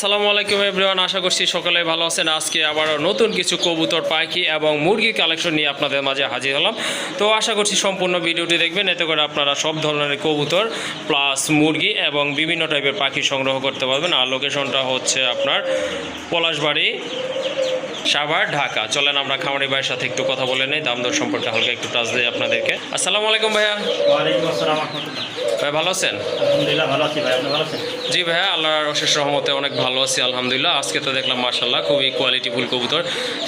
আসসালামু আলাইকুম এভরিওয়ান, আশা করছি সকালে ভালো আছেন। আজকে আবারও নতুন কিছু কবুতর পাখি এবং মুরগি কালেকশন নিয়ে আপনাদের মাঝে হাজির হলাম। তো আশা করছি সম্পূর্ণ ভিডিওটি দেখবেন, এতে করে আপনারা সব ধরনের কবুতর প্লাস মুরগি এবং বিভিন্ন টাইপের পাখি সংগ্রহ করতে পারবেন। আর লোকেশনটা হচ্ছে আপনার পলাশবাড়ি সাভার ঢাকা। চলেন আমরা খামারি ভাইয়ের সাথে একটু কথা বলে নেই। দাম দর সম্পর্কে হালকা একটু টাচ দিই আপনাদেরকে। আসসালামু আলাইকুম ভাইয়া। ভাই ভালো আছেন? আলহামদুলিল্লাহ ভালো আছি ভাই আপনি ভালো আছেন? জি ভাইয়া আল্লাহর অশেষ রহমতে অনেক ভালো আছি আলহামদুলিল্লাহ। আজকে তো দেখলাম মার্শাল্লাহ খুবই কোয়ালিটিফুল কবুতর।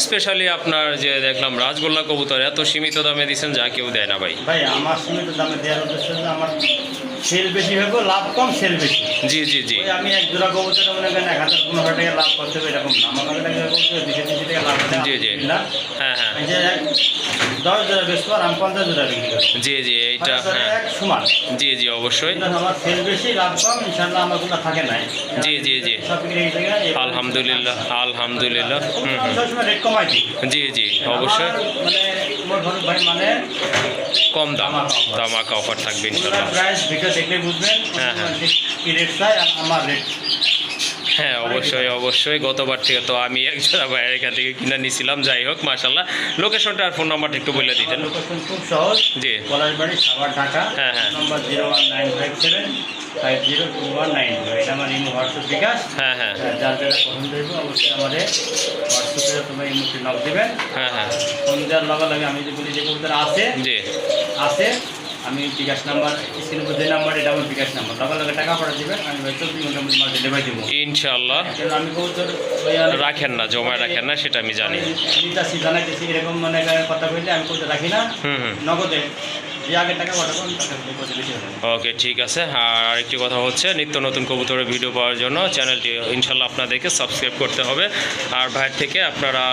স্পেশালি আপনার যে দেখলাম রাজগোল্লা কবুতর এত সীমিত দামে দিচ্ছেন যা কেউ দেয় না ভাই। ভাই আমার সীমিত দামে দেওয়ার উদ্দেশ্য আমার সেল বেশি হবে লাভ কম সেল বেশি। জি জি জি। আমি এক জোড়া কবুতর মনে করেন এক হাজার পনেরো টাকা লাভ করতে হবে এরকম না। আমার কাছে জি, জি। হ্যাঁ হ্যাঁ। এই যে এক- দশ জোড়া বেশি আমি পঞ্চাশ জোড়া বিক্রি জি জি এইটা হ্যাঁ। সমান। জি জি অবশ্যই। আমার সেল বেশি লাভ কম ইনশাল্লাহ আমার কোনো থাকে নাই। জি, জি, জি। সব বিক্রি গেছে আলহামদুলিল্লাহ আলহামদুলিল্লাহ। হুম আমি হুম। সবসময় রেট কমাই দিই। জি জি অবশ্যই। মানে মোট ফারুক ভাই মানে কম দাম। দামাকা অফার থাকবে ইনশাল্লাহ প্রাইস ভিডিও দেখলে বুঝবেন হ্যাঁ, হ্যাঁ। আমার রেট হ্যাঁ অবশ্যই অবশ্যই। গতবার থেকে তো আমি একজন ভাইয়ের এখান থেকে কিনে নিয়েছিলাম যাই হোক মার্শাল্লাহ লোকেশনটা আর ফোন নাম্বারটা একটু বলে দিতেন। খুব সহজ। জি। পলাশবাড়ি সাভার ঢাকা। হ্যাঁ, হ্যাঁ। Number zero one nine five seven five zero two one nine এটা আমার ইমো হোয়াটসঅ্যাপ বিকাশ। হ্যাঁ হ্যাঁ। হ্যাঁ, যার যেটা পছন্দ হইব অবশ্যই আমাদের হোয়াটসঅ্যাপে তোমার ইমোতে নক দিবেন। হ্যাঁ হ্যাঁ। ফোন দেওয়ার লগে লগে আমি যে বলি যে কবুতর আছে জি। আছে আমি বিকাশ নাম্বার স্ক্রিনের উপর যে নাম্বার এটা আমার বিকাশ নাম্বার। তখন লোকের টাকা পাঠা দেবে আমি চব্বিশ ঘণ্টার মধ্যে মাল ডেলিভারি দেবো। ইনশাল্লাহ আমি কবুতর রাখেন না জমায় রাখেন না সেটা আমি জানি। নিতাছি জানাইতেছি এরকম মানে কথা বললে আমি করতে রাখি না। নগদে ওকে, ঠিক আছে। আর আরেকটি কথা হচ্ছে, নিত্য নতুন কবুতরের ভিডিও পাওয়ার জন্য চ্যানেলটি ইনশাল্লাহ আপনাদেরকে সাবস্ক্রাইব করতে হবে। আর ভাইয়ের থেকে আপনারা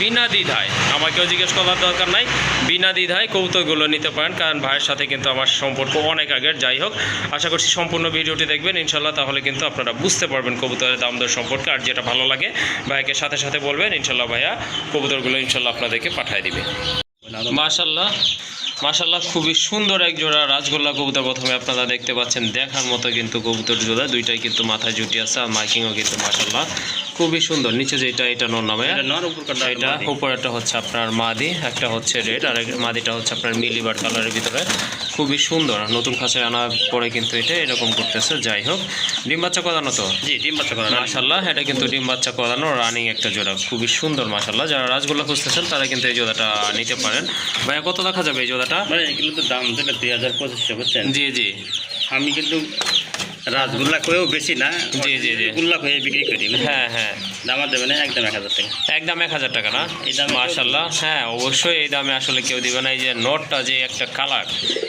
বিনা দ্বিধায়, আমাকেও জিজ্ঞেস করার দরকার নাই, বিনা দ্বিধায় কবুতরগুলো নিতে পারেন। কারণ ভাইয়ের সাথে কিন্তু আমার সম্পর্ক অনেক আগের, যাই হোক, আশা করছি সম্পূর্ণ ভিডিওটি দেখবেন। ইনশাল্লাহ তাহলে কিন্তু আপনারা বুঝতে পারবেন কবুতরের দাম দর সম্পর্কে, আর যেটা ভালো লাগে, ভাইকে সাথে সাথে বলবেন। ইনশাল্লাহ ভাইয়া কবুতরগুলো ইনশাল্লাহ আপনাদেরকে পাঠিয়ে দিবে। মাশাল্লাহ মাশাল্লাহ খুবই সুন্দর এক জোড়া রাজগোল্লা কবুতর প্রথমে আপনারা দেখতে পাচ্ছেন। দেখার মতো কিন্তু কবুতর জোড়া দুইটাই কিন্তু মাথায় জুটি আছে আর মাইকিংও কিন্তু মাশাল্লাহ খুবই সুন্দর নিচে যেটা এটা নর নামে। এটা উপর এটা উপরেরটা হচ্ছে আপনার মাদি একটা হচ্ছে রেড আর মাদিটা হচ্ছে আপনার মিলিবার কালারের ভিতরে। খুবই সুন্দর। নতুন খাঁচায় আনার পরে কিন্তু এটা এরকম করতেছে যাই হোক। ডিম বাচ্চা করানো তো? জি ডিম বাচ্চা করানো। মাসাল্লাহ এটা কিন্তু ডিম বাচ্চা করানো রানিং একটা জোড়া। খুবই সুন্দর মাসাল্লাহ যারা রাজগোল্লা খুঁজতেছেন তারা কিন্তু এই জোড়াটা নিতে পারেন। ভাইয়া কত দেখা যাবে এই জোড়াটা? মানে এগুলো তো দাম যেটা দুই হাজার পঁচিশশো বুঝছেন? জি জি। আমি কিন্তু রাসগোল্লা করেও বেশি না জি, জি, জি। গুল্লা হয়ে বিক্রি করি। হ্যাঁ হ্যাঁ। দামা দেবে না একদম এক হাজার টাকা। একদম এক হাজার টাকা না? এই দামে মার্শাল্লাহ হ্যাঁ অবশ্যই এই দামে আসলে কেউ দিবে না। এই যে নোটটা যে একটা কালার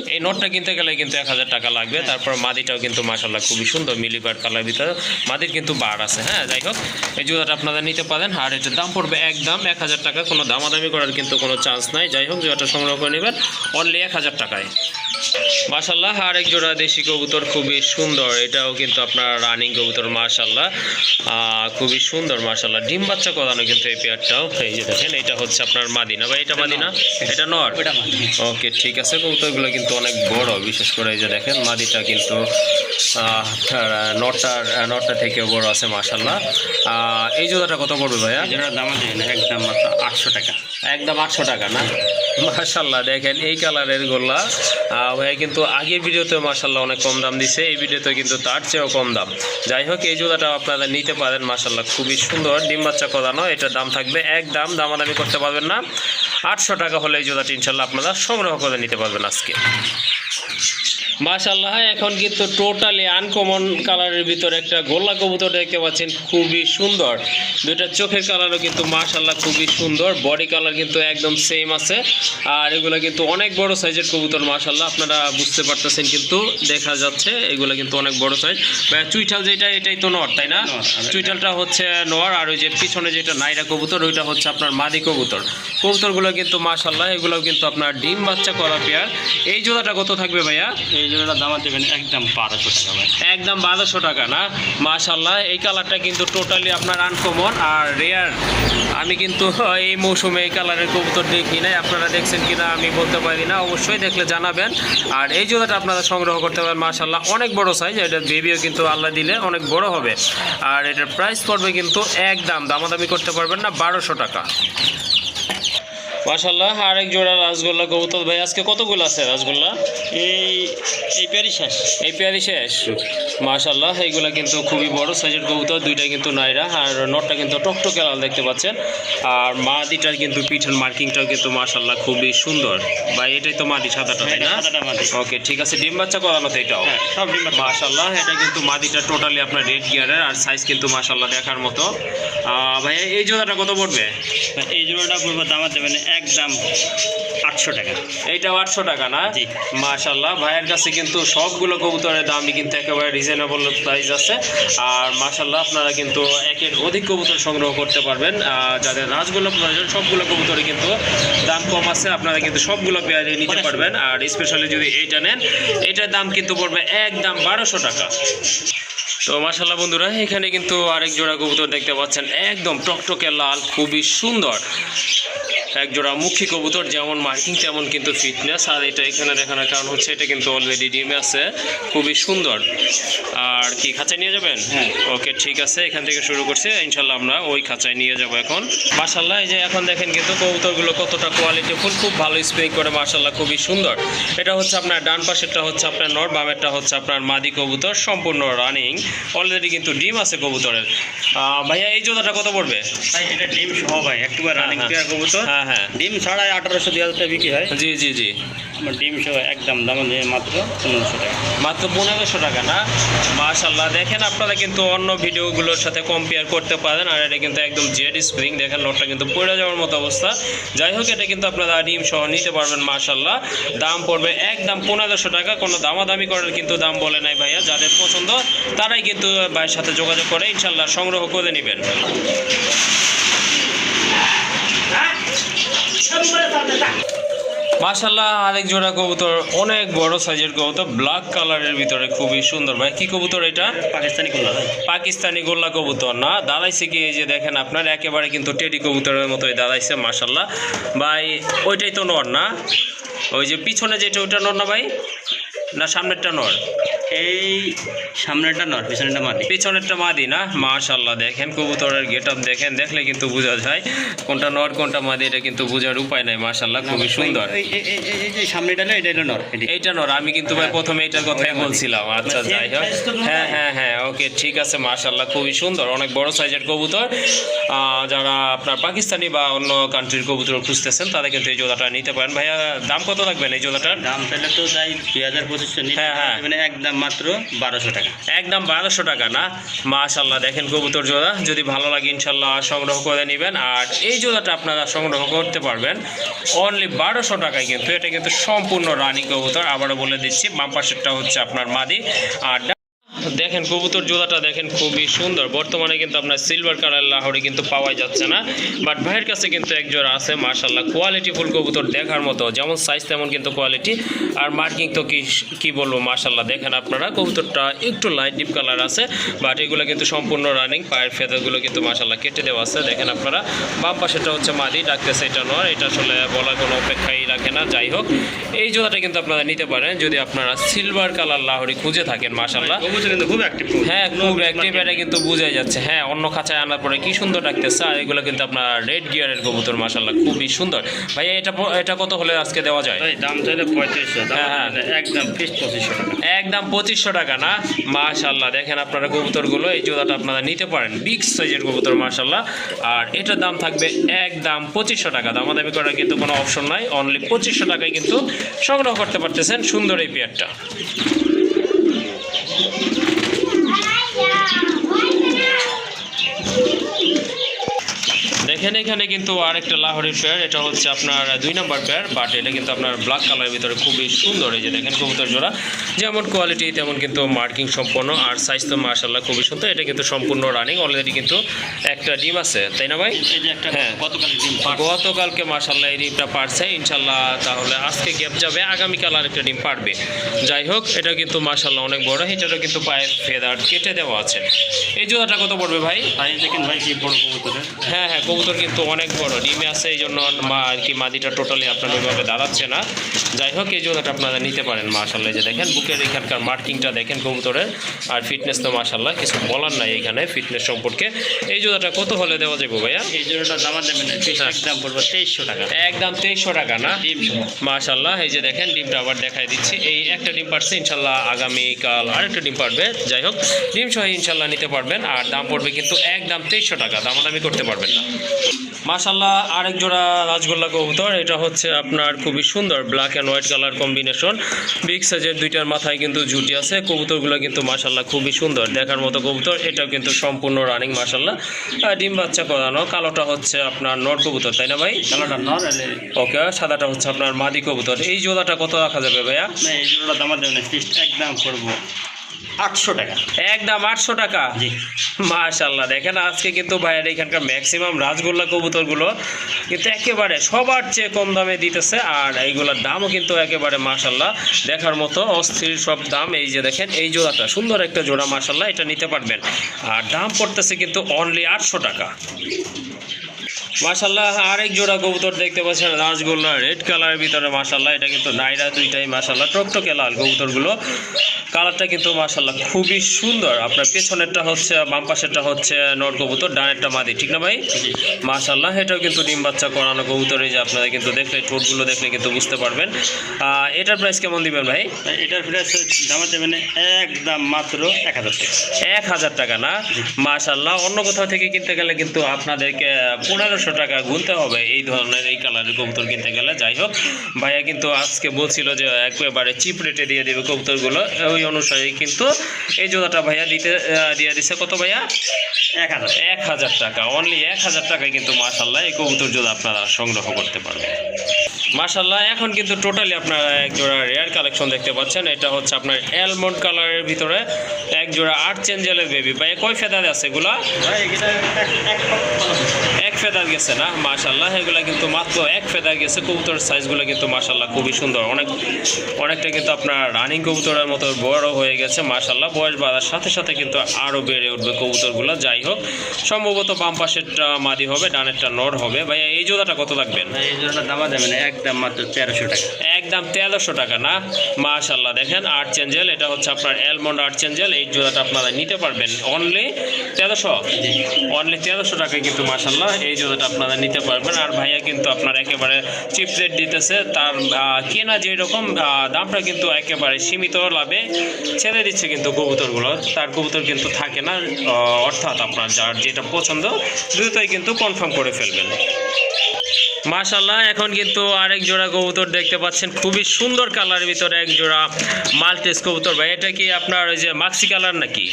এই নোটটা কিনতে গেলে কিন্তু এক হাজার টাকা লাগবে। তারপর মাদিটাও কিন্তু মার্শাল্লাহ খুবই সুন্দর মিলিবার কালার ভিতরে। মাদির কিন্তু বার আছে। হ্যাঁ যাই হোক এই জুতাটা আপনারা নিতে পারেন। আর এটার দাম পড়বে একদম এক হাজার টাকা। কোনো দামাদামি করার কিন্তু কোনো চান্স নাই। যাই হোক জুতাটা সংগ্রহ করে নেবেন। অনলি এক হাজার টাকায়। মাশাল্লাহ আরেক জোড়া দেশি কবুতর খুবই সুন্দর। এটাও কিন্তু আপনার রানিং কবুতর মাশাল্লাহ খুবই সুন্দর মাশাল্লাহ ডিম বাচ্চা করানো কিন্তু এই পেয়ারটাও। এই যে দেখেন এটা হচ্ছে আপনার মাদিনা। বা এটা মাদিনা? এটা নর? ওকে ঠিক আছে। কবুতরগুলো কিন্তু অনেক বড় বিশেষ করে এই যে দেখেন মাদিটা কিন্তু আহ, নটটার নটটা থেকেও বড় আছে মাশাল্লাহ এই জোড়াটা কত পড়বে ভাইয়া? দামা একদম মাত্র আটশো টাকা। একদম আটশো টাকা না? মাশাল্লাহ দেখেন এই কালারের গোল্লা। আহ, ভাইয়া কিন্তু আগের ভিডিওতে মাশাল্লাহ অনেক কম দাম দিছে এই ভিডিওতে কিন্তু তার চেয়েও কম দাম। যাই হোক, এই জোড়াটা আপনারা নিতে পারেন মাসাল্লাহ খুবই সুন্দর। ডিম বাচ্চা করানো এটার দাম থাকবে এক দাম, দামাদামি করতে পারবেন না। আটশো টাকা হলে এই জোড়াটি ইনশাল্লাহ আপনারা সংগ্রহ করে নিতে পারবেন আজকে। মাশাল্লাহ এখন কিন্তু টোটালি আনকমন কালারের ভিতরে একটা গোল্লা কবুতর দেখতে পাচ্ছেন খুবই সুন্দর। দুইটা চোখের কালারও কিন্তু মাশাল্লাহ খুবই সুন্দর বডি কালার কিন্তু একদম সেম আছে। আর এগুলো কিন্তু অনেক বড় সাইজের কবুতর মাশাল্লাহ আপনারা বুঝতে পারতেছেন কিন্তু দেখা যাচ্ছে এগুলো কিন্তু অনেক বড় সাইজ চুইঠাল যেটা এটাই তো নর তাই না? চুইঠালটা হচ্ছে নর আর ওই যে পিছনে যেটা নাইরা কবুতর ওইটা হচ্ছে আপনার মাদি কবুতর। কবুতরগুলো কিন্তু মাশাল্লাহ এগুলো কিন্তু আপনার ডিম বাচ্চা করা পেয়ার এই জোড়াটা কত থাকবে ভাইয়া? এই জোড়াটা দাম দেবেন একদম বারোশো টাকা ভাই। একদম বারোশো টাকা না? মাশাল্লাহ এই কালারটা কিন্তু টোটালি আপনার আনকমন আর রেয়ার আমি কিন্তু এই মৌসুমে এই কালারের কবুতর দেখি নাই, আপনারা দেখছেন কিনা আমি বলতে পারি না, অবশ্যই দেখলে জানাবেন। আর এই জোড়াটা আপনারা সংগ্রহ করতে পারেন মাশাল্লাহ অনেক বড় সাইজ এটার বেবিও কিন্তু আল্লাহ দিলে অনেক বড় হবে। আর এটার প্রাইস পড়বে কিন্তু একদম দামাদামি করতে পারবেন না, বারোশো টাকা। মাশাল্লাহ আরেক জোড়া রাসগোল্লা কবুতর। ভাই আজকে কতগুলো আছে রাসগোল্লা? এই এই পেয়ারি শেষ। এই পেয়ারি শেষ? মাশাল্লাহ এইগুলা কিন্তু খুবই বড় সাইজের কবুতর দুইটা কিন্তু নাইরা আর নটটা কিন্তু টকটকে লাল দেখতে পাচ্ছেন। আর মাদিটার কিন্তু পিঠের মার্কিংটাও কিন্তু মাশাল্লাহ খুবই সুন্দর। ভাই এটাই তো মাদি সাদাটা তাই না? ওকে ঠিক আছে ডিম বাচ্চা করানো তো এটাও? হ্যাঁ সব ডিম মাশাল্লাহ এটা কিন্তু মাদিটা টোটালি আপনার রেড গিয়ারের আর সাইজ কিন্তু মাশাল্লাহ দেখার মতো। আহ, ভাইয়া এই জোড়াটা কত পড়বে? এই জোড়াটা পড়বে দাম দেবেন একদম আটশো টাকা। এইটাও আটশো টাকা না? জি। মাশাল্লাহ ভাইয়ের কাছে কিন্তু সবগুলো কবুতরের দামই কিন্তু একেবারে রিজনেবল প্রাইস আছে। আর মাশাল্লাহ আপনারা কিন্তু একের অধিক কবুতর সংগ্রহ করতে পারবেন। আর যাদের রাজগুলো প্রয়োজন সবগুলো কবুতরে কিন্তু দাম কম আছে। আপনারা কিন্তু সবগুলো পেয়ারে নিতে পারবেন। আর স্পেশালি যদি এইটা নেন এটার দাম কিন্তু পড়বে একদম বারোশো টাকা। তো মাশাল্লাহ বন্ধুরা এখানে কিন্তু আরেক জোড়া কবুতর দেখতে পাচ্ছেন। একদম টকটকে লাল খুবই সুন্দর। এক জোড়া মুখী কবুতর যেমন মার্কিং তেমন কিন্তু ফিটনেস। আর এটা এখানে দেখানোর কারণ হচ্ছে এটা কিন্তু অলরেডি ডিমে আছে। খুবই সুন্দর। আর কি খাঁচায় নিয়ে যাবেন? হ্যাঁ। ওকে ঠিক আছে এখান থেকে শুরু করছি। ইনশাল্লাহ আমরা ওই খাঁচায় নিয়ে যাব এখন। মাশাল্লাহ এই যে এখন দেখেন কিন্তু কবুতরগুলো কতটা কোয়ালিটি ফুল খুব ভালো স্প্রে করে মাশাল্লাহ খুবই সুন্দর। এটা হচ্ছে আপনার ডান পাশেরটা হচ্ছে আপনার নর বামেরটা হচ্ছে আপনার মাদি কবুতর সম্পূর্ণ রানিং অলরেডি কিন্তু ডিম আছে কবুতরের। আহ, ভাইয়া এই জোড়াটা কত পড়বে? ভাই এটা ডিম সহ ভাই একটু রানিং হ্যাঁ, পেয়ার কবুতর। হ্যাঁ হ্যাঁ। ডিম ছাড়াই আঠারোশো দুই হাজার টাকা বিক্রি হয়। জি জি জি। ডিম সহ একদম দাম মাত্র পনেরোশো টাকা। মাত্র পনেরোশো টাকা না? মাশাল্লাহ দেখেন আপনারা কিন্তু অন্য ভিডিওগুলোর সাথে কম্পেয়ার করতে পারেন আর এটা কিন্তু একদম জেড স্প্রিং দেখেন নোটটা কিন্তু পড়ে যাওয়ার মতো অবস্থা। যাই হোক এটা কিন্তু আপনারা ডিম সহ নিতে পারবেন মাশাল্লাহ দাম পড়বে একদম পনেরোশো টাকা কোনো দামাদামি করার কিন্তু দাম বলে নাই ভাইয়া যাদের পছন্দ তারাই কিন্তু ভাইয়ের সাথে যোগাযোগ করে ইনশাল্লাহ সংগ্রহ করে নেবেন। মাশাল্লাহ আরেক জোড়া কবুতর অনেক বড় সাইজের কবুতর ব্ল্যাক কালারের ভিতরে খুবই সুন্দর। ভাই কি কবুতর এটা? পাকিস্তানি গোল্লা ভাই। পাকিস্তানি গোল্লা কবুতর না? দাঁড়াইছে কি এই যে দেখেন আপনার একেবারে কিন্তু টেডি কবুতরের মতোই দাঁড়াইছে মাশাল্লাহ ভাই ওইটাই তো নর না? ওই যে পিছনে যেটা ওইটা নর না ভাই? না সামনেরটা নর? এই সামনেটা নর পিছনেটা মাটি পিছনেরটা মাদি না? মাশাল্লাহ দেখেন কবুতরের গেট আপ দেখেন দেখলে কিন্তু বোঝা যায় কোনটা নর কোনটা মাদি এটা কিন্তু বোঝার উপায় নাই মাশাল্লাহ খুবই সুন্দর। সামনেটা এটা নর এইটা নর আমি কিন্তু ভাই প্রথমে এইটার কথাই বলছিলাম আচ্ছা যাই হোক। হ্যাঁ হ্যাঁ হ্যাঁ ওকে ঠিক আছে মাশাল্লাহ খুবই সুন্দর অনেক বড় সাইজের কবুতর। আহ, যারা আপনার পাকিস্তানি বা অন্য কান্ট্রির কবুতর খুঁজতেছেন তারা কিন্তু এই জোড়াটা নিতে পারেন। ভাইয়া দাম কত লাগবেন এই জোড়াটার? দাম চাইলে তো যাই দুই হাজার পঁচিশশো হ্যাঁ, হ্যাঁ। মানে একদম মাত্র বারোশো টাকা। একদম বারোশো টাকা না? মাশাল্লাহ দেখেন কবুতর জোড়া। যদি ভালো লাগে ইনশাল্লাহ সংগ্রহ করে নেবেন। আর এই জোড়াটা আপনারা সংগ্রহ করতে পারবেন। অনলি বারোশো টাকায় কিন্তু, এটা কিন্তু সম্পূর্ণ রানী কবুতর। আবারও বলে দিচ্ছি, বাম পাশেরটা হচ্ছে আপনার মাদি। আর দেখেন কবুতর জোড়াটা দেখেন খুবই সুন্দর। বর্তমানে কিন্তু আপনার সিলভার কালার লাহোরে কিন্তু পাওয়া যাচ্ছে না। বাট ভাইয়ের কাছে কিন্তু এক জোড়া আছে মার্শাল্লাহ কোয়ালিটি ফুল কবুতর দেখার মতো, যেমন সাইজ তেমন কিন্তু কোয়ালিটি আর মার্কিং তো কি কি বলব মার্শাল্লাহ দেখেন আপনারা, কবুতরটা একটু লাইট ডিপ কালার আছে বাট এগুলো কিন্তু সম্পূর্ণ রানিং পায়ের ফেদারগুলো কিন্তু মার্শাল্লাহ কেটে দেওয়া আছে। দেখেন আপনারা, বাম পাশেটা হচ্ছে মাদি, ডাকতেছে এটা নয়, এটা আসলে বলার কোনো অপেক্ষাই রাখে না, যাই হোক। এই জোড়াটা কিন্তু আপনারা নিতে পারেন, যদি আপনারা সিলভার কালার লাহোরি খুঁজে থাকেন মার্শাল্লাহ কিন্তু খুব অ্যাক্টিভ হ্যাঁ খুব অ্যাক্টিভ এটা কিন্তু বোঝাই যাচ্ছে। হ্যাঁ অন্য খাঁচায় আনার পরে কি সুন্দর ডাকতেছে আর এগুলো কিন্তু আপনার রেড গিয়ারের কবুতর মাসাল্লাহ খুবই সুন্দর। ভাইয়া এটা এটা কত হলে আজকে দেওয়া যায়? ভাই দাম চাইলে পঁয়ত্রিশশো হ্যাঁ, হ্যাঁ। একদম ফিক্স পঁচিশশো টাকা। একদম পঁচিশশো টাকা না? মাশাল্লাহ দেখেন আপনারা কবুতরগুলো এই জোড়াটা আপনারা নিতে পারেন। বিগ সাইজের কবুতর মাশাল্লাহ আর এটার দাম থাকবে একদম পঁচিশশো টাকা। দামাদামি করার কিন্তু কোনো অপশন নাই। অনলি পঁচিশশো টাকায় কিন্তু সংগ্রহ করতে পারতেছেন সুন্দর এই পেয়ারটা দেখেন দেখেন এখানে কিন্তু আরেকটা লাহোরের পেয়ার এটা হচ্ছে আপনার দুই নাম্বার পেয়ার বাট এটা কিন্তু আপনার ব্ল্যাক কালারের ভিতরে খুবই সুন্দর এই যে দেখেন কবুতর জোড়া। যেমন কোয়ালিটি তেমন কিন্তু মার্কিং সম্পন্ন আর সাইজ তো মার্শাল্লাহ খুবই সুন্দর এটা কিন্তু সম্পূর্ণ রানিং অলরেডি কিন্তু একটা ডিম আছে তাই না ভাই? হ্যাঁ। গতকালকে মার্শাল্লাহ এই ডিমটা পারছে ইনশাল্লাহ তাহলে আজকে গ্যাপ যাবে আগামীকাল আরেকটা ডিম পারবে যাই হোক এটা কিন্তু মার্শাল্লাহ অনেক বড় এটারও কিন্তু পায়ে ফেদার কেটে দেওয়া আছে। এই জোড়াটা কত পড়বে ভাই? ভাই দেখেন ভাই কি বড় কবুতরের হ্যাঁ হ্যাঁ কবুতর কিন্তু অনেক বড়। ডিমে আছে এই জন্য মা আর কি মাদিটা টোটালি আপনার ওইভাবে দাঁড়াচ্ছে না। যাই হোক এই জোড়াটা আপনারা নিতে পারেন মাশাল্লাহ যে দেখেন বুকের এখানকার মার্কিংটা দেখেন কবুতরের। আর ফিটনেস তো মাশাল্লাহ কিছু বলার নাই এখানে ফিটনেস সম্পর্কে। এই জোড়াটা কত হলে দেওয়া যাবে ভাইয়া? এই জোড়াটা দামা দেবেন। দাম পড়বে তেইশশো টাকা। একদম তেইশশো টাকা না? ডিম মাশাল্লাহ এই যে দেখেন ডিমটা আবার দেখাই দিচ্ছি। এই একটা ডিম পারছে ইনশাল্লাহ আগামীকাল আরেকটা ডিম পারবে। যাই হোক ডিম সহ ইনশাল্লাহ নিতে পারবেন। আর দাম পড়বে কিন্তু একদম তেইশশো টাকা। দামাদামি করতে পারবেন না। মাশাল্লাহ আরেক জোড়া রাজগোল্লা কবুতর এটা হচ্ছে আপনার খুবই সুন্দর black and white colour combination big সাইজের দুইটার মাথায় কিন্তু ঝুটি আছে কবুতরগুলো কিন্তু মাশাল্লাহ খুবই সুন্দর। দেখার মতো কবুতর এটাও কিন্তু সম্পূর্ণ রানিং মাশাল্লাহ ডিম বাচ্চা করানো কালোটা হচ্ছে আপনার নট কবুতর তাই না ভাই? কালোটা নর ওকে সাদাটা হচ্ছে আপনার মাদি কবুতর। এই জোড়াটা কত রাখা যাবে ভাইয়া? এই জোড়াটা দামা একদম করব। আটশো টাকা। একদম আটশো টাকা? জি। মাশাল্লাহ দেখেন আজকে কিন্তু ভাইয়ের এখানকার ম্যাক্সিমাম রাজগোল্লা কবুতরগুলো কিন্তু একেবারে সবার চেয়ে কম দামে দিতেছে আর এইগুলোর দামও কিন্তু একেবারে মাশাল্লাহ দেখার মতো অস্থির সব দাম। এই যে দেখেন এই জোড়াটা সুন্দর একটা জোড়া মাশাল্লাহ এটা নিতে পারবেন। আর দাম পড়তেছে কিন্তু অনলি আটশো টাকা। মাশাল্লাহ আরেক জোড়া কবুতর দেখতে পাচ্ছেন রাজগোল্লা রেড কালারের ভিতরে মাশাল্লাহ এটা কিন্তু নাইরা দুইটাই মাশাল্লাহ টকটকে লাল কবুতরগুলো। কালারটা কিন্তু মাশাল্লাহ খুবই সুন্দর। আপনার পেছনেরটা হচ্ছে বাম পাশেরটা হচ্ছে নর কবুতর ডানেরটা মাদি ঠিক না ভাই? জি। মাশাল্লাহ এটাও কিন্তু ডিম বাচ্চা করানো কবুতর এই যে আপনারা কিন্তু দেখলে ঠোঁটগুলো দেখলে কিন্তু বুঝতে পারবেন। আহ, এটার প্রাইস কেমন দিবেন ভাই? এটার প্রাইস দামা দেবেন একদম মাত্র এক হাজার টাকা। এক হাজার টাকা না? মাশাল্লাহ অন্য কোথাও থেকে কিনতে গেলে কিন্তু আপনাদেরকে পনেরোশো টাকা গুনতে হবে। এই ধরনের এই কালারের কবুতর কিনতে গেলে যাই হোক। ভাইয়া কিন্তু আজকে বলছিল যে একেবারে চিপ রেটে দিয়ে দেবে কবুতরগুলো। ওই অনুসারে কিন্তু এই জোড়াটা ভাইয়া দিতে দিয়ে দিছে কত ভাইয়া? এক হাজার। এক হাজার টাকা। অনলি এক হাজার টাকায় কিন্তু মাশাল্লাহ এই কবুতর জোড়া আপনারা সংগ্রহ করতে পারবেন। মাশাল্লাহ এখন কিন্তু টোটালি আপনারা এক জোড়া রেয়ার কালেকশন দেখতে পাচ্ছেন। এটা হচ্ছে আপনার অ্যালমন্ড কালারের ভিতরে এক জোড়া আট চেঞ্জেলের বেবি ভাই কয় ফেদার আছে এগুলা? ফেদার গেছে না? মাশাল্লাহ এগুলো কিন্তু মাত্র এক ফেদার গেছে। কবুতর সাইজগুলো কিন্তু মাশাল্লাহ খুবই সুন্দর। অনেক অনেকটা কিন্তু আপনার রানিং কবুতরের মতো বড় হয়ে গেছে মাশাল্লাহ বয়স বাড়ার সাথে সাথে কিন্তু আরও বেড়ে উঠবে কবুতরগুলো। যাই হোক সম্ভবত বাম পাশেরটা মাদি হবে ডানেরটা নড় হবে। ভাইয়া এই জোড়াটা কত লাগবেন না এই জোড়াটা দামা দেবেন একদম মাত্র তেরোশো টাকা। একদম তেরোশো টাকা না? মাশাল্লাহ দেখেন আর্ট চেঞ্জেল এটা হচ্ছে আপনার অ্যালমন্ড আর্ট চেঞ্জেল এই জোড়াটা আপনারা নিতে পারবেন অনলি তেরোশো? অনলি তেরোশো টাকায় কিন্তু মাসাল্লাহ এই জোড়াটা আপনারা নিতে পারবেন। আর ভাইয়া কিন্তু আপনার একেবারে চিপ রেট দিতেছে, তার কেনা যেরকম দামটা কিন্তু একেবারে সীমিত লাভে ছেড়ে দিচ্ছে কিন্তু কবুতরগুলো। তার কবুতর কিন্তু থাকে না অর্থাৎ আপনার যার যেটা পছন্দ, দ্রুতই কিন্তু কনফার্ম করে ফেলবেন। মাশাল্লাহ এখন কিন্তু আরেক জোড়া কবুতর দেখতে পাচ্ছেন। খুবই সুন্দর কালারের ভিতরে এক জোড়া মাল্টেস কবুতর ভাই। এটা কি আপনার ওই যে মাক্সি কালার নাকি?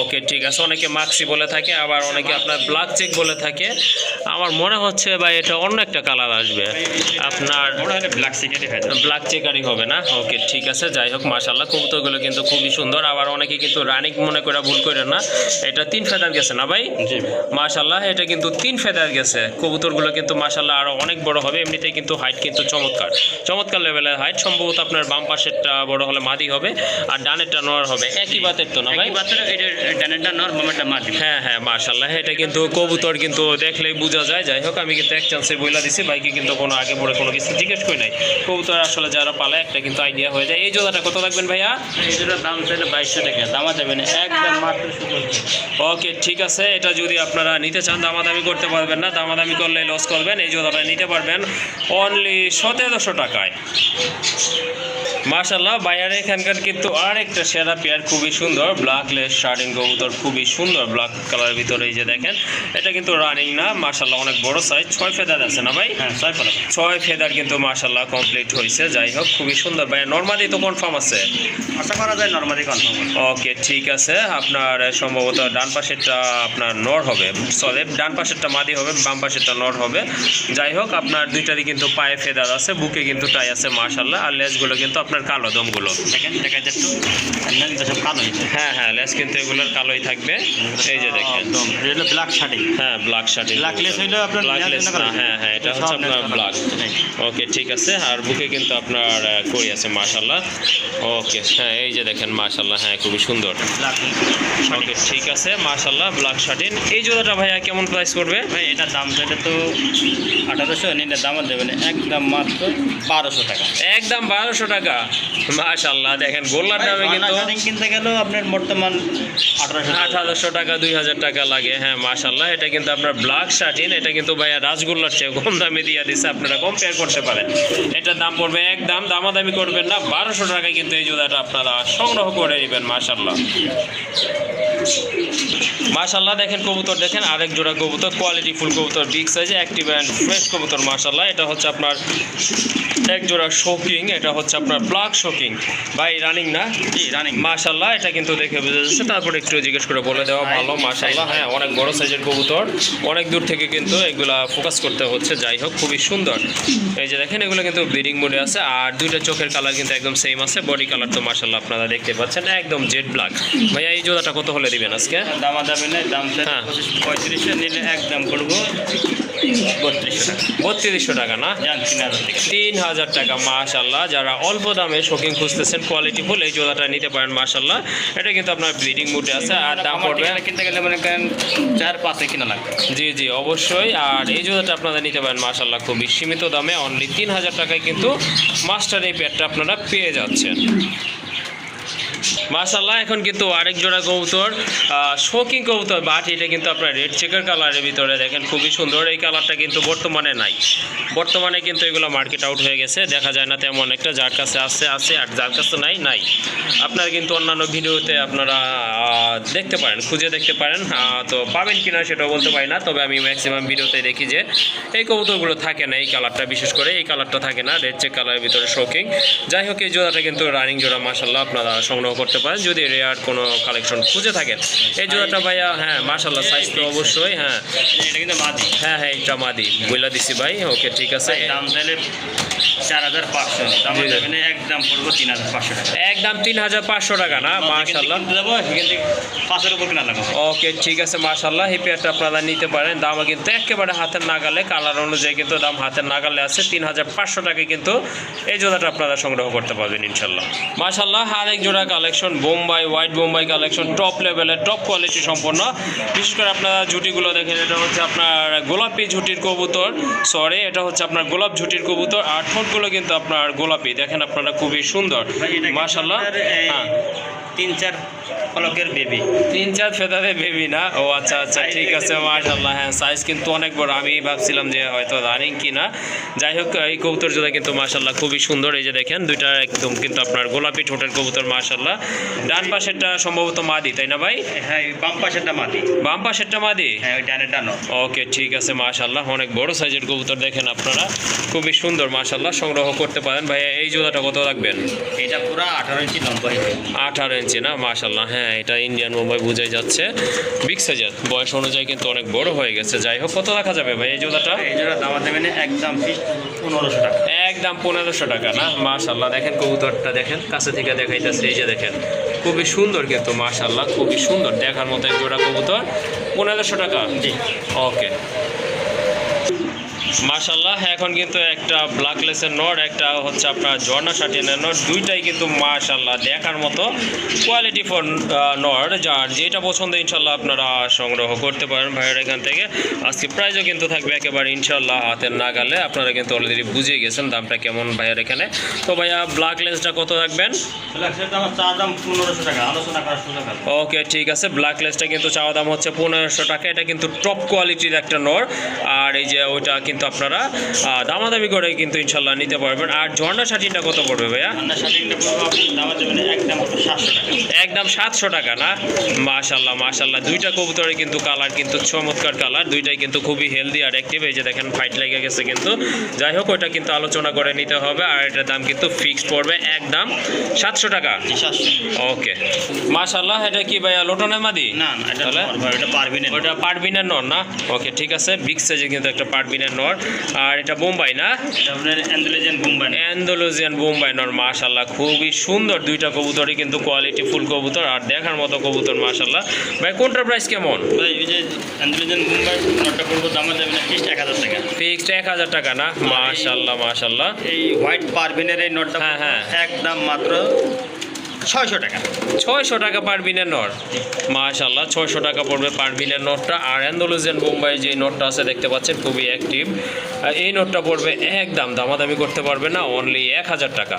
ওকে ঠিক আছে। অনেকে মাক্সি বলে থাকে আবার অনেকে আপনার ব্ল্যাক চেক বলে থাকে। আমার মনে হচ্ছে ভাই এটা অন্য একটা কালার আসবে। আপনার ব্ল্যাক চেকারই হবে না? ওকে ঠিক আছে। যাই হোক মাশাল্লাহ কবুতরগুলো কিন্তু খুবই সুন্দর। আবার অনেকে কিন্তু রানিং মনে করে ভুল করে না। এটা তিন ফেদার গেছে না ভাই? মাশাল্লাহ এটা কিন্তু তিন ফেদার গেছে। কবুতরগুলো কিন্তু মাশাল্লাহ আরও অনেক বড় হবে। এমনিতেই কিন্তু হাইট কিন্তু চমৎকার। চমৎকার লেভেলের হাইট সম্ভবত আপনার বাম পাশেরটা বড় হলে মাদি হবে আর ডানেরটা নর হবে। একই বাতের তো না ভাই? ডানেরটা নর মামাটা মা দিবে হ্যাঁ হ্যাঁ মার্শাল্লাহ এটা কিন্তু কবুতর কিন্তু দেখলেই বোঝা যায়। যাই হোক আমি কিন্তু এক চান্সে বইলা দিছি। বাইকে কিন্তু কোনো আগে পরে কোনো কিছু জিজ্ঞেস করি নাই। কবুতর আসলে যারা পালে একটা কিন্তু আইডিয়া হয়ে যায়। এই জোড়াটা কত লাগবেন ভাইয়া? এই জোড়ার দাম চাইলে বাইশশো টাকা। দামা দেবেন একদম মাত্র ওকে ঠিক আছে। এটা যদি আপনারা নিতে চান দামাদামি করতে পারবেন না। দামাদামি করলে লস করবেন এই জুতাটা নিতে পারবেন অনলি সতেরোশো টাকায়। মাশাল্লাহ বাইরের এখানকার কিন্তু আরেকটা সেরা পেয়ার খুবই সুন্দর। ব্ল্যাক লেস শার্টিং কবুতর খুবই সুন্দর ব্ল্যাক কালারের ভিতরে এই যে দেখেন এটা কিন্তু রানিং না মাশাল্লাহ অনেক বড় সাইজ ছয় ফেদার আছে না ভাই? হ্যাঁ ছয় ফেলা ছয় ফেদার কিন্তু মাশাল্লাহ কমপ্লিট হয়েছে যাই হোক খুবই সুন্দর ভাই। নর্মালি তো কনফার্ম আছে? আশা করা যায় নর্মালি কনফার্ম ওকে ঠিক আছে। আপনার সম্ভবত ডান পাশেরটা আপনার নর হবে। সরি ডান পাশেরটা মাদি হবে বাম পাশেরটা নর হবে। যাই হোক আপনার দুইটারই কিন্তু পায়ে ফেদার আছে বুকে কিন্তু টাই আছে মাশাল্লাহ আর লেজগুলো কিন্তু আপনার কালো দমগুলো। দেখেন দেখা যায় একটু কিন্তু সব কালো হ্যাঁ হ্যাঁ লেজ কিন্তু এগুলোর কালোই থাকবে। এই যে দেখেন। এটা ব্ল্যাক শার্টিং হ্যাঁ ব্ল্যাক শার্টিং ব্ল্যাক লেস হইল আপনার ব্ল্যাক লেস হ্যাঁ হ্যাঁ এটা হচ্ছে আপনার ব্ল্যাক ওকে ঠিক আছে। আর বুকে কিন্তু আপনার কই আছে ওকে হ্যাঁ এই যে দেখেন হ্যাঁ খুবই সুন্দর। ওকে ঠিক আছে মাশাল্লাহ ব্ল্যাক শার্টিন এই জোড়াটা ভাইয়া কেমন প্রাইস পড়বে? ভাই এটার দাম এটা তো আঠারোশো এটার দাম দেবেন একদম মাত্র বারোশো টাকা। একদম বারোশো টাকা। মাশাল্লাহ দেখেন গোল্লার দামে কিন্তু কিনতে গেলেও আপনার বর্তমান আঠারোশো টাকা। দুই হাজার টাকা লাগে। হ্যাঁ মাশাল্লাহ এটা কিন্তু আপনার ব্ল্যাক শার্টিন এটা কিন্তু ভাইয়া রাসগোল্লার চেয়ে কম দামে দিয়ে দিচ্ছে আপনারা কম্পেয়ার করতে পারেন। এটার দাম পড়বে একদম দামাদামি করবেন না বারোশো টাকায় কিন্তু এই জোড়াটা আপনারা সংগ্রহ করে নেবেন মাশাল্লাহ মাশাল্লাহ দেখেন কবুতর দেখেন আরেক জোড়া কবুতর কোয়ালিটি ফুল কবুতর বিগ সাইজে অ্যাক্টিভ অ্যান্ড ফ্রেশ কবুতর মাশাল্লাহ এটা হচ্ছে আপনার এক জোড়া শোকিং এটা হচ্ছে আপনার ব্ল্যাক শোকিং। ভাই রানিং না? জি রানিং মাশাল্লাহ এটা কিন্তু দেখে বোঝা যাচ্ছে। তারপরে একটু জিজ্ঞেস করে বলে দেওয়া ভালো মাশাল্লাহ হ্যাঁ অনেক বড় সাইজের কবুতর। অনেক দূর থেকে কিন্তু এগুলা ফোকাস করতে হচ্ছে। যাই হোক খুবই সুন্দর। এই যে দেখেন এগুলো কিন্তু ব্রিডিং মোডে আছে। আর দুইটা চোখের কালার কিন্তু একদম সেম আছে। বডি কালার তো মাশাল্লাহ আপনারা দেখতে পাচ্ছেন। একদম জেড ব্ল্যাক ভাইয়া এই জোড়াটা কত হলে দিবেন আজকে? দামা যাবে না দাম হ্যাঁ। পঁয়ত্রিশশো নিলে একদম করব বত্রিশশো টাকা বত্রিশশো টাকা না? তিন হাজার টাকা মাশাল্লাহ যারা অল্প দামে শৌখিন খুঁজতেছেন কোয়ালিটি ফুল এই জোড়াটা নিতে পারেন মাশাল্লাহ এটা কিন্তু আপনার ব্রিডিং মুডে আছে আর দাম পড়বে কিনতে গেলে মনে করেন চার পাঁচে কিনা লাগবে। জি জি অবশ্যই। আর এই জোড়াটা আপনারা নিতে পারেন মাশাল্লাহ খুবই সীমিত দামে। অনলি তিন হাজার টাকায় কিন্তু মাস্টার এই প্যাডটা আপনারা পেয়ে যাচ্ছেন। মাশাল্লাহ এখন কিন্তু আরেক জোড়া কবুতর শোকিং কবুতর বাট এটা কিন্তু আপনার রেড চেকার কালারের ভিতরে দেখেন, খুবই সুন্দর। এই কালারটা কিন্তু বর্তমানে নাই। বর্তমানে কিন্তু এগুলো মার্কেট আউট হয়ে গেছে, দেখা যায় না তেমন একটা, যার কাছে আছে আছে, আর যার কাছে নাই নাই। আপনারা কিন্তু অন্যান্য ভিডিওতে আপনারা দেখতে পারেন, খুঁজে দেখতে পারেন তো পাবেন কিনা সেটাও বলতে পারি না, তবে আমি ম্যাক্সিমাম ভিডিওতে দেখি যে এই কবুতরগুলো থাকে না, এই কালারটা বিশেষ করে, এই কালারটা থাকে না রেড চেক কালারের ভিতরে শোকিং যাই হোক, এই জোড়াটা কিন্তু রানিং জোড়া মাসাল্লাহ আপনারা সংগ্রহ করতে পারেন যদি রেয়ার কোনো কালেকশন খুঁজে থাকেন। এই জোড়াটা ভাইয়া হ্যাঁ মাসাল্লাহ সাইজ তো অবশ্যই হ্যাঁ। এটা কিন্তু মাদি। হ্যাঁ হ্যাঁ এটা মাদি। বইলা দিছি ভাই ওকে ঠিক আছে। দাম চার হাজার পাঁচশো। না একদম করব তিন হাজার পাঁচশো টাকা। একদম তিন হাজার পাঁচশো টাকা না সেখান পাঁচের উপর কিনা লাগাবো ওকে ঠিক আছে মাশাল্লাহ এই পেয়ারটা আপনারা নিতে পারেন। দাম কিন্তু একেবারে হাতের নাগালে কালার অনুযায়ী কিন্তু দাম হাতের নাগালে আছে। তিন হাজার পাঁচশো টাকায় কিন্তু এই জোড়াটা আপনারা সংগ্রহ করতে পারবেন ইনশাল্লাহ মাশাল্লাহ আরেক জোড়া collection Bombay white Bombay collection top লেভেলের টপ কোয়ালিটি সম্পন্ন। বিশেষ করে আপনারা ঝুটিগুলো দেখেন এটা হচ্ছে আপনার গোলাপি ঝুটির কবুতর। সরি এটা হচ্ছে আপনার গোলাপ ঝুটির কবুতর আর ঠোঁটগুলো কিন্তু আপনার গোলাপি। দেখেন আপনারা খুবই সুন্দর। মাশাল্লাহ হ্যাঁ। তিন চার ফলকের বেবি তিন চার ফেদারে বেবি না? ও আচ্ছা আচ্ছা ঠিক আছে মাশাল্লাহ হ্যাঁ সাইজ কিন্তু অনেক বড়। আমি ভাবছিলাম যে হয়তো রানিং কি না যাই হোক এই কবুতর জোড়া কিন্তু মাশাল্লাহ খুবই সুন্দর। এই যে দেখেন দুইটা একদম কিন্তু আপনার গোলাপি ঠোঁটের কবুতর মাশাল্লাহ ডান পাশেরটা সম্ভবত মাদি তাই না ভাই? হ্যাঁ বাম পাশেরটা মাদি। বাম পাশেরটা মাদি? হ্যাঁ ওই ডানে ডানো ওকে ঠিক আছে মাশাল্লাহ অনেক বড় সাইজের কবুতর দেখেন আপনারা। খুবই সুন্দর মাশাল্লাহ সংগ্রহ করতে পারেন। ভাইয়া এই জোড়াটা কত রাখবেন? এটা পুরো আঠারো ইঞ্চি লম্বা আঠারো ইঞ্চি না? মাশাল্লাহ হ্যাঁ এটা ইন্ডিয়ান মুম্বাই বোঝাই যাচ্ছে। বিগ সাইজের বয়স অনুযায়ী কিন্তু অনেক বড় হয়ে গেছে। যাই হোক কত রাখা যাবে ভাই এই জোড়াটা? এই জোড়া দাম দেবেন একদম পনেরোশো টাকা। একদম পনেরোশো টাকা না? মাশাল্লাহ দেখেন কবুতরটা দেখেন কাছে থেকে দেখাইতেছে এই যে দেখেন। খুবই সুন্দর কিন্তু মাশাল্লাহ খুবই সুন্দর দেখার মতো এক জোড়া কবুতর। পনেরোশো টাকা? জি। ওকে। মাশাল্লাহ এখন কিন্তু একটা ব্ল্যাকলেসের নট একটা হচ্ছে আপনার ঝর্ণা শাটিনের নট দুইটাই কিন্তু মাশাল্লাহ দেখার মতো কোয়ালিটি ফর নট যার যেটা পছন্দ ইনশাল্লাহ আপনারা সংগ্রহ করতে পারেন ভাইয়ের এখান থেকে। আজকে প্রাইজও কিন্তু থাকবে একেবারে ইনশাল্লাহ হাতের নাগালে আপনারা কিন্তু অলরেডি বুঝে গেছেন দামটা কেমন ভাইয়ের এখানে। তো ভাইয়া ব্ল্যাকলেসটা কত রাখবেন ওকে ঠিক আছে ব্ল্যাক লেসটা কিন্তু চাওয়া দাম হচ্ছে পনেরোশো টাকা এটা কিন্তু টপ কোয়ালিটির একটা নর আর এই যে ওইটা কিন্তু কিন্তু আপনারা দামাদামি করে কিন্তু ইনশাল্লাহ নিতে পারবেন। আর ঝর্ণা শাটিনটা কত পড়বে ভাইয়া? দামা একদম সাতশো টাকা। না? মাশাল্লাহ মাশাল্লাহ দুইটা কবুতরে কিন্তু কালার কিন্তু চমৎকার কালার। দুইটাই কিন্তু খুবই হেলদি আর অ্যাক্টিভ এই যে দেখেন ফাইট লেগে গেছে কিন্তু। যাই হোক ওইটা কিন্তু আলোচনা করে নিতে হবে। আর এটার দাম কিন্তু ফিক্সড পড়বে একদম সাতশো টাকা। ওকে। মাশাল্লাহ এটা কি ভাইয়া লোটনের মাদি? না এটা তাহলে? নর ভাই, এটা পারবি না ওটা পাটবিনের নর না? ওকে ঠিক আছে। বিগ সাইজে কিন্তু একটা পাটবিনের নর। আর এটা বোম্বাই না? অ্যান্ডোলোজিয়ান বোম্বাই। নর মাশাল্লাহ খুবই সুন্দর দুইটা কবুতরই কিন্তু কোয়ালিটি ফুল কবুতর আর দেখার মতো কবুতর মাশাল্লাহ ভাই কোনটার প্রাইস কেমন? ভাই ওই যে বুম্বাই দামা দেবেন ফিক্সড এক হাজার টাকা। ফিক্সড এক হাজার টাকা না? মাশাল্লাহ মাশাল্লাহ এই হোয়াইট পারবিনের এই নোটটা হ্যাঁ, হ্যাঁ। একদম মাত্র ছয়শো টাকা। ছয়শো টাকা পার পারবিনের নট। মাশাল্লাহ ছয়শো টাকা পড়বে পার পারবিনের নটটা। আর অ্যান্ডোলোজেন বোম্বাই যে নোটটা আছে দেখতে পাচ্ছেন, খুবই অ্যাক্টিভ এই নোটটা পড়বে একদম দামাদামি করতে পারবে না অনলি এক হাজার টাকা।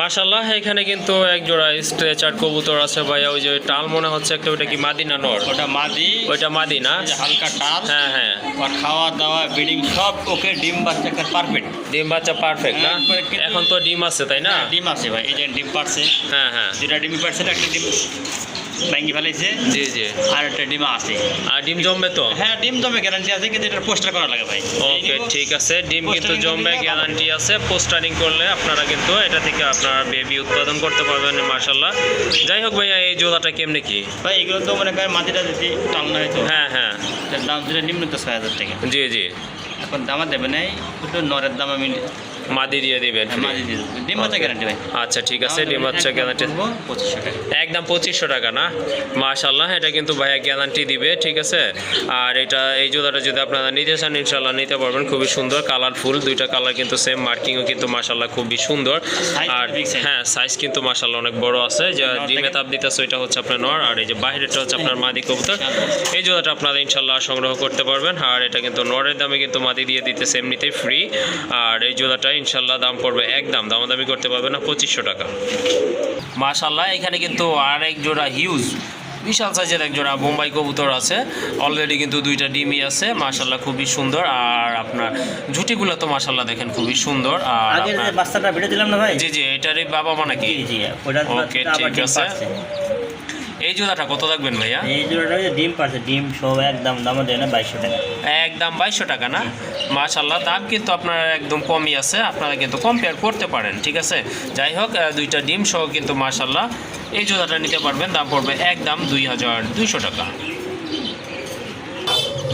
মাশাল্লাহ এখানে কিন্তু এক জোড়া স্ট্রেচার কবুতর আছে ভাইয়া ওই যে টাল মনে হচ্ছে একটা ওটা কি মাদিনা নর? ওটা মাদি। ওইটা মাদিনা। না হালকা টাল। হ্যাঁ হ্যাঁ। আর খাওয়া দাওয়া ব্রিডিং সব ওকে ডিম বাচ্চা পারফেক্ট ডিম বাচ্চা পারফেক্ট না? এখন তো ডিম আছে তাই না? ডিম আছে ভাই এই যে ডিম পারছে। হ্যাঁ হ্যাঁ। যেটা ডিম পারছে একটা ডিম ভেঙে ফেলাইছে। জি জি। আর একটা ডিম আছে। আর ডিম জমবে তো? হ্যাঁ ডিম জমে গ্যারান্টি আছে কিন্তু এটা পোস্টার করা লাগে ভাই। ওকে ঠিক আছে। ডিম কিন্তু জমবে গ্যারান্টি আছে। পোস্টারিং করলে আপনারা কিন্তু এটা থেকে আপনারা বেবি উৎপাদন করতে পারবেন মাশাল্লাহ যাই হোক ভাইয়া এই জোড়াটা কেমনে কি? ভাই এগুলো তো মনে করেন মাটিটা যদি টাল হয়তো হ্যাঁ হ্যাঁ। দাম ছিল নিম্ন তো ছয় হাজার টাকা। জি জি। এখন দামা দেবে নাই একটু নরের দাম আমি মাদি দিয়ে দিবেন। হ্যাঁ, দিয়ে দেবো ডিম বাচ্চা গ্যারান্টি ভাই। আচ্ছা ঠিক আছে ডিম বাচ্চা গ্যারান্টি টাকা। একদম পঁচিশশো টাকা না? মাশাল্লাহ এটা কিন্তু ভাইয়া গ্যারান্টি দিবে ঠিক আছে? আর এটা এই জোড়াটা যদি আপনারা নিতে চান ইনশাল্লাহ নিতে পারবেন খুবই সুন্দর কালারফুল দুইটা কালার কিন্তু সেম মার্কিংও কিন্তু মাশাল্লাহ খুবই সুন্দর। আর হ্যাঁ সাইজ কিন্তু মাশাল্লাহ অনেক বড় আছে। যে ডিমে তাপ দিতেছে ওইটা হচ্ছে আপনার নর আর এই যে বাইরেটা হচ্ছে আপনার মাদি কবুতর। এই জোড়াটা আপনারা ইনশাল্লাহ সংগ্রহ করতে পারবেন আর এটা কিন্তু নরের দামে কিন্তু মাদি দিয়ে দিতেছে এমনিতেই ফ্রি আর এই জোড়াটা ইনশাল্লাহ দাম পড়বে একদম দামাদামি করতে পারবে না পঁচিশশো টাকা। মাশাল্লাহ এখানে কিন্তু আর এক জোড়া হিউজ বিশাল সাইজের এক জোড়া বোম্বাই কবুতর আছে। অলরেডি কিন্তু দুইটা ডিমই আছে মাশাল্লাহ খুবই সুন্দর। আর আপনার ঝুটিগুলো তো মাশাল্লাহ দেখেন খুবই সুন্দর। আর বাচ্চাটা ভিডিও দিলাম না ভাই? জি জি এটারই বাবা মা নাকি? ওকে, ঠিক আছে। এই জোড়াটা কত রাখবেন ভাইয়া? এই জোড়াটা ডিম পাচ্ছে ডিম সব একদম দাম দেয় না বাইশশো টাকা। একদম বাইশশো টাকা না? মাশাল্লাহ দাম কিন্তু আপনার একদম কমই আছে আপনারা কিন্তু কম্পেয়ার করতে পারেন ঠিক আছে? যাই হোক দুইটা ডিম সহ কিন্তু মাশাল্লাহ এই জোড়াটা নিতে পারবেন দাম পড়বে একদম দুই হাজার দুইশো টাকা।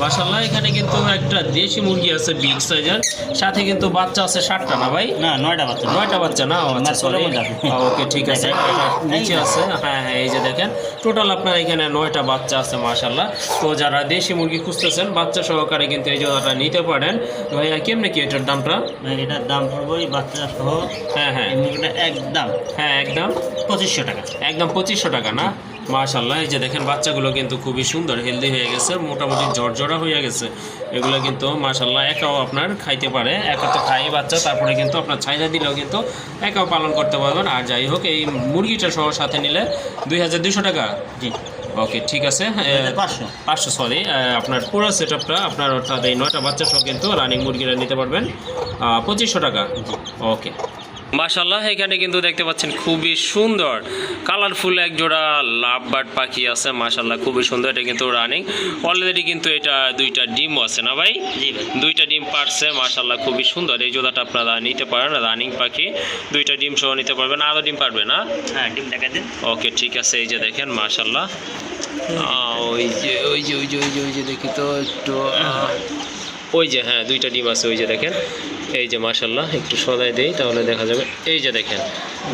মাশাল্লাহ এখানে কিন্তু একটা দেশি মুরগি আছে বিগ সাইজের সাথে কিন্তু বাচ্চা আছে ষাটটা না ভাই? না নয়টা বাচ্চা। নয়টা বাচ্চা না? ও আচ্ছা সরি ওকে ঠিক আছে। নিচে আছে। হ্যাঁ হ্যাঁ এই যে দেখেন। টোটাল আপনার এখানে নয়টা বাচ্চা আছে মাশাল্লাহ তো যারা দেশি মুরগি খুঁজতেছেন বাচ্চা সহকারে কিন্তু এই জোড়াটা নিতে পারেন। ভাইয়া কেমনে কি এটার দামটা? এটার দাম পড়ব বাচ্চা সহ হ্যাঁ হ্যাঁ। মুরগিটা একদম হ্যাঁ একদম। পঁচিশশো টাকা। একদম পঁচিশশো টাকা না? মাশাল্লাহ এই যে দেখেন বাচ্চাগুলো কিন্তু খুবই সুন্দর হেলদি হয়ে গেছে মোটামুটি জর্জরা হয়ে গেছে। এগুলো কিন্তু মাশাল্লাহ একাও আপনার খাইতে পারে। একা তো খাই বাচ্চা তারপরে কিন্তু আপনার চাহিদা দিলেও কিন্তু একাও পালন করতে পারবেন। আর যাই হোক এই মুরগিটা সহ সাথে নিলে দুই হাজার দুশো টাকা। জি। ওকে ঠিক আছে। পাঁচশো। পাঁচশো সরি আপনার পুরো সেট আপটা আপনার অর্থাৎ এই নয়টা বাচ্চা সহ কিন্তু রানিং মুরগিরা নিতে পারবেন পঁচিশশো টাকা। ওকে। মাশাল্লাহ এখানে কিন্তু দেখতে পাচ্ছেন খুবই সুন্দর কালারফুল এক জোড়া লাভ বার্ড পাখি আছে মাশাল্লাহ খুবই সুন্দর এটা কিন্তু রানিং অলরেডি কিন্তু এটা দুইটা ডিমও আছে না ভাই? দুইটা ডিম পারছে মাশাল্লাহ খুবই সুন্দর। এই জোড়াটা আপনারা নিতে পারেন রানিং পাখি দুইটা ডিম সহ নিতে পারবেন আরও ডিম পারবে না? হ্যাঁ ডিম দেখা দিন। ওকে ঠিক আছে এই যে দেখেন মাশাল্লাহ ওই যে ওই যে ওই যে ওই যে ওই যে দেখি তো একটু ওই যে হ্যাঁ দুইটা ডিম আছে ওই যে দেখেন। এই যে মাশাল্লাহ একটু সদাই দেই তাহলে দেখা যাবে। এই যে দেখেন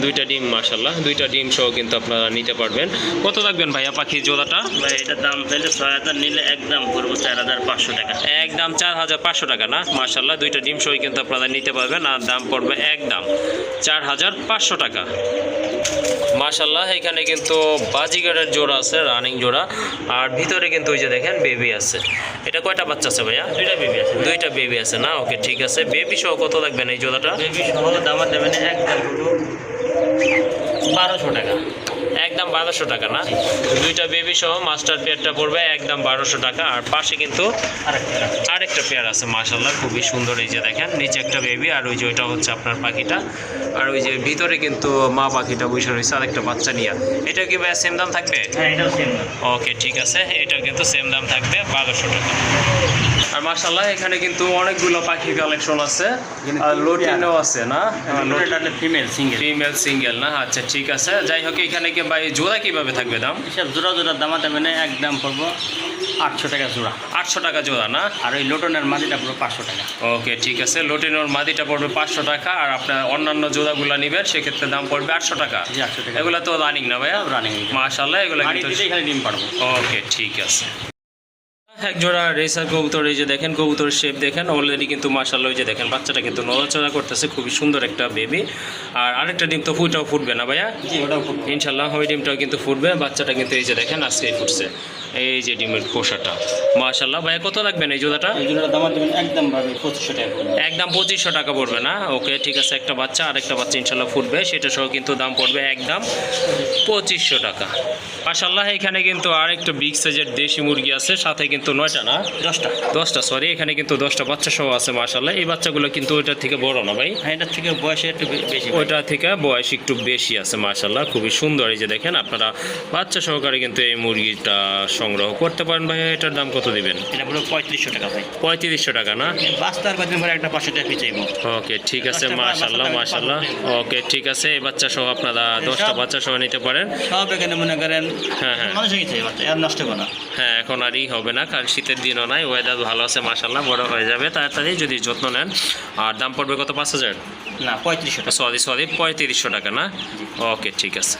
দুইটা ডিম মাশাল্লাহ দুইটা ডিম সহ কিন্তু আপনারা নিতে পারবেন। কত রাখবেন ভাইয়া পাখির জোড়াটা? ভাই এটার দাম চাইলে ছয় হাজার নিলে একদম পড়ব চার হাজার পাঁচশো টাকা। একদম চার হাজার পাঁচশো টাকা না? মাশাল্লাহ দুইটা ডিম সহ কিন্তু আপনারা নিতে পারবেন আর দাম পড়বে একদম চার হাজার পাঁচশো টাকা। মাশাল্লাহ এখানে কিন্তু বাজিগারের জোড়া আছে রানিং জোড়া। আর ভিতরে কিন্তু ওই যে দেখেন বেবি আছে। এটা কয়টা বাচ্চা আছে ভাইয়া? দুইটা বেবি আছে। দুইটা বেবি আছে না? ওকে ঠিক আছে। বেবি সহ কত লাগবেন এই জোড়াটা? বেবি সহ দাম দেবেন একদম বারোশো টাকা। একদম বারোশো টাকা না? দুইটা বেবি সহ মাস্টার পেয়ারটা পড়বে একদম বারোশো টাকা। আর পাশে কিন্তু আরেকটা পেয়ার আছে মাশাল্লাহ খুবই সুন্দর এই যে দেখেন নিচে একটা বেবি আর ওই যে ওইটা হচ্ছে আপনার পাখিটা। আর ওই যে ভিতরে কিন্তু মা পাখিটা বসে রয়েছে আরেকটা বাচ্চা নিয়ে। এটা কি ভাই সেম দাম থাকবে? হ্যাঁ ওকে ঠিক আছে এটা কিন্তু সেম দাম থাকবে বারোশো টাকা। আর মাশাল্লাহ এখানে কিন্তু অনেকগুলো পাখি কালেকশন আছে। আর লোটিনও আছে না? ফিমেল সিঙ্গেল ফিমেল সিঙ্গেল না? আচ্ছা ঠিক আছে। যাই হোক এখানে কি ভাই জোড়া কীভাবে থাকবে দাম? এসব জোড়া জোড়া দামা দামে নেই একদম পড়ব আটশো টাকা জোড়া। আটশো টাকা জোড়া না? আর ওই লোটনের মাঝিটা পড়বে পাঁচশো টাকা। ওকে ঠিক আছে। লোটিনোর মাদিটা পড়বে পাঁচশো টাকা আর আপনার অন্যান্য জোড়াগুলো নেবেন সেক্ষেত্রে দাম পড়বে আটশো টাকা। জি আটশো টাকা। এগুলো তো রানিং না ভাইয়া? রানিং মাশাল্লাহ এগুলো কিন্তু ডিম পারব ওকে ঠিক আছে। এক জোড়া রেসার কবুতর এই যে দেখেন কবুতর শেপ দেখেন অলরেডি কিন্তু মাশাল্লাহ ওই যে দেখেন বাচ্চাটা কিন্তু নড়াচড়া করতেছে খুবই সুন্দর একটা বেবি আর আরেকটা ডিম তো ফুটাও ফুটবে না ভাইয়া? ইনশাল্লাহ ওই ডিমটাও কিন্তু ফুটবে বাচ্চাটা কিন্তু এই যে দেখেন আজকেই ফুটছে। এই যে ডিমের খোসাটা। মাশাল্লাহ ভাইয়া কত লাগবেন এই জোড়াটা এই জোড়া দামা দেবেন একদম পঁচিশশো টাকা একদম পঁচিশশো টাকা পড়বে না? ওকে ঠিক আছে একটা বাচ্চা আর একটা বাচ্চা ইনশাল্লাহ ফুটবে সেটা সহ কিন্তু দাম পড়বে একদম পঁচিশশো টাকা। মাশাল্লাহ এখানে কিন্তু আরেকটা বিগ সাইজের দেশি মুরগি আছে সাথে কিন্তু নয়টা না? দশটা। দশটা সরি এখানে কিন্তু দশটা বাচ্চা সহ আছে মাশাল্লাহ এই বাচ্চাগুলো কিন্তু ওইটার থেকে বড় না ভাই? হ্যাঁ এটার থেকে বয়সে একটু বেশি ওইটা থেকে বয়স একটু বেশি আছে মাশাল্লাহ খুবই সুন্দর এই যে দেখেন আপনারা বাচ্চা সহকারে কিন্তু এই মুরগিটা সংগ্রহ করতে পারেন ভাই এটার দাম কত দিবেন? এটা পুরো পঁয়ত্রিশশো টাকা ভাই। পঁয়ত্রিশশো টাকা না? বাস্তার পরে একটা পাঁচশো টাকা চাইব ওকে ঠিক আছে মাশাল্লাহ মাশাল্লাহ ওকে ঠিক আছে এই বাচ্চা সহ আপনারা দশটা বাচ্চা সহ নিতে পারেন। সব এখানে মনে করেন হ্যাঁ, হ্যাঁ। নষ্ট করো না। হ্যাঁ এখন আরই হবে না কারণ শীতের দিনও নাই ওয়েদার ভালো আছে মাশাল্লাহ বড় হয়ে যাবে তাড়াতাড়ি যদি যত্ন নেন। আর দাম পড়বে কত? পাঁচ হাজার? না পঁয়ত্রিশশো সরি সরি পঁয়ত্রিশশো টাকা না? ওকে ঠিক আছে।